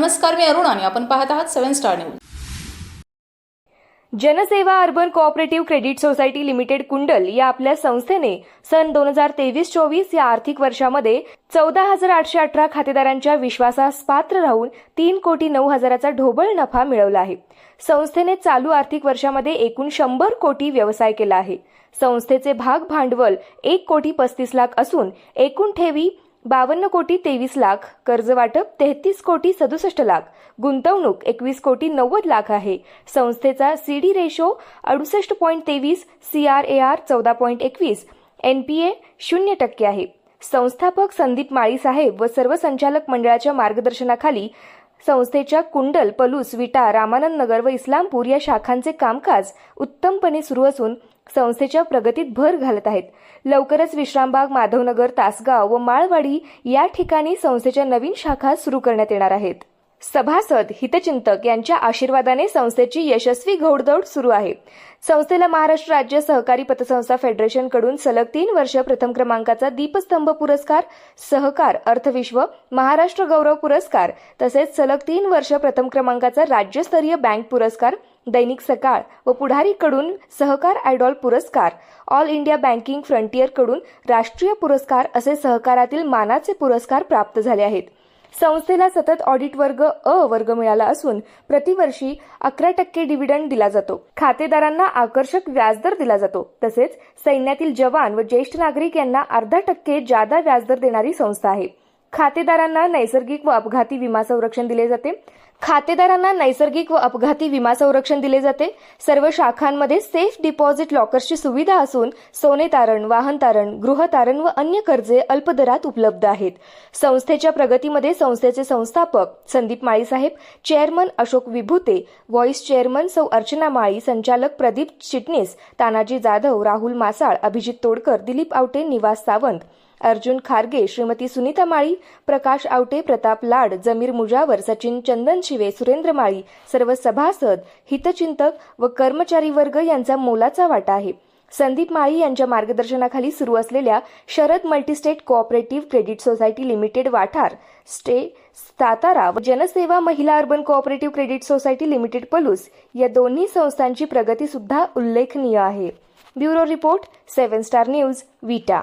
नमस्कार मी अरुण आणि आपण पाहत आहात seven star news. Janseva urban cooperative credit society limited Kundal या आपल्या संस्थेने सन दोन हजार तेवीस चोवीस या आर्थिक वर्षामध्ये चौदा हजार आठशे अठरा खातेदारांच्या विश्वासास पात्र राहून तीन कोटी नऊ हजाराचा ढोबळ नफा मिळवला आहे. संस्थेने चालू आर्थिक वर्षामध्ये एकूण शंभर कोटी व्यवसाय केला आहे. संस्थेचे भाग भांडवल एक कोटी पस्तीस लाख असून एकूण ठेवी बावन्न कोटी तेवीस लाख कर्ज वाटप तेहतीस कोटी सदुसष्ट लाख गुंतवणूक एकवीस कोटी नव्वद लाख आहे. संस्थेचा सी डी रेशो अडुसष्ट पॉईंट तेवीस सी आर ए आर चौदा पॉईंट एकवीस एन पी ए शून्य टक्के आहे. संस्थापक संदीप माळी साहेब व सर्व संचालक मंडळाच्या मार्गदर्शनाखाली संस्थेच्या कुंडल पलूस विटा रामानंद नगर व इस्लामपूर या शाखांचे कामकाज उत्तमपणे सुरू असून संस्थेच्या प्रगतीत भर घालत आहेत. लवकरच विश्रामबाग माधवनगर तासगाव व माळवाडी या ठिकाणी संस्थेच्या नवीन शाखा सुरू करण्यात येणार आहेत. सभासद हितचिंतक यांच्या आशीर्वादाने संस्थेची यशस्वी घोडदौड सुरू आहे. संस्थेला महाराष्ट्र राज्य सहकारी पतसंस्था फेडरेशनकडून सलग तीन वर्ष प्रथम क्रमांकाचा दीपस्तंभ पुरस्कार सहकार अर्थविश्व महाराष्ट्र गौरव पुरस्कार तसेच सलग तीन वर्ष प्रथम क्रमांकाचा राज्यस्तरीय बँक पुरस्कार दैनिक सकाळ व पुढारीकडून सहकार आयडॉल पुरस्कार ऑल इंडिया बँकिंग फ्रंटियरकडून राष्ट्रीय पुरस्कार असे सहकारातील मानाचे पुरस्कार प्राप्त झाले आहेत. संस्थेला सतत ऑडिट वर्ग अ वर्ग मिळाला असून प्रतिवर्षी अकरा टक्के डिव्हिडंड दिला जातो. खातेदारांना आकर्षक व्याजदर दिला जातो. तसेच सैन्यातील जवान व ज्येष्ठ नागरिक यांना अर्धा टक्के जादा व्याजदर देणारी संस्था आहे. खातेदारांना नैसर्गिक व अपघाती विमा संरक्षण दिले जाते. खातेदारांना नैसर्गिक व अपघाती विमा संरक्षण दिले जाते. सर्व शाखांमध्ये सेफ डिपॉझिट लॉकर्सची सुविधा असून सोने तारण वाहन तारण गृह तारण व अन्य कर्जे अल्प दरात उपलब्ध आहेत. संस्थेच्या प्रगतीमध्ये संस्थेचे संस्थापक संदीप माळी साहेब chairman Ashok Vibhute vice chairman सौ अर्चना माळी संचालक प्रदीप चिटणीस तानाजी जाधव राहुल मासाळ अभिजित तोडकर दिलीप आवटे निवास सावंत अर्जुन खारगे श्रीमती सुनीता माळी प्रकाश आवटे प्रताप लाड जमीर मुजावर सचिन चंदन शिवे सुरेंद्र माळी सर्व सभासद हितचिंतक व कर्मचारी वर्ग यांचा मोलाचा वाटा आहे. संदीप माळी यांच्या मार्गदर्शनाखाली सुरू असलेल्या Sharad multistate cooperative credit society limited Wathar stay Satara व Janseva Mahila urban cooperative credit society limited Palus या दोन्ही संस्थांची प्रगती सुद्धा उल्लेखनीय आहे. Bureau report seven star news Vita.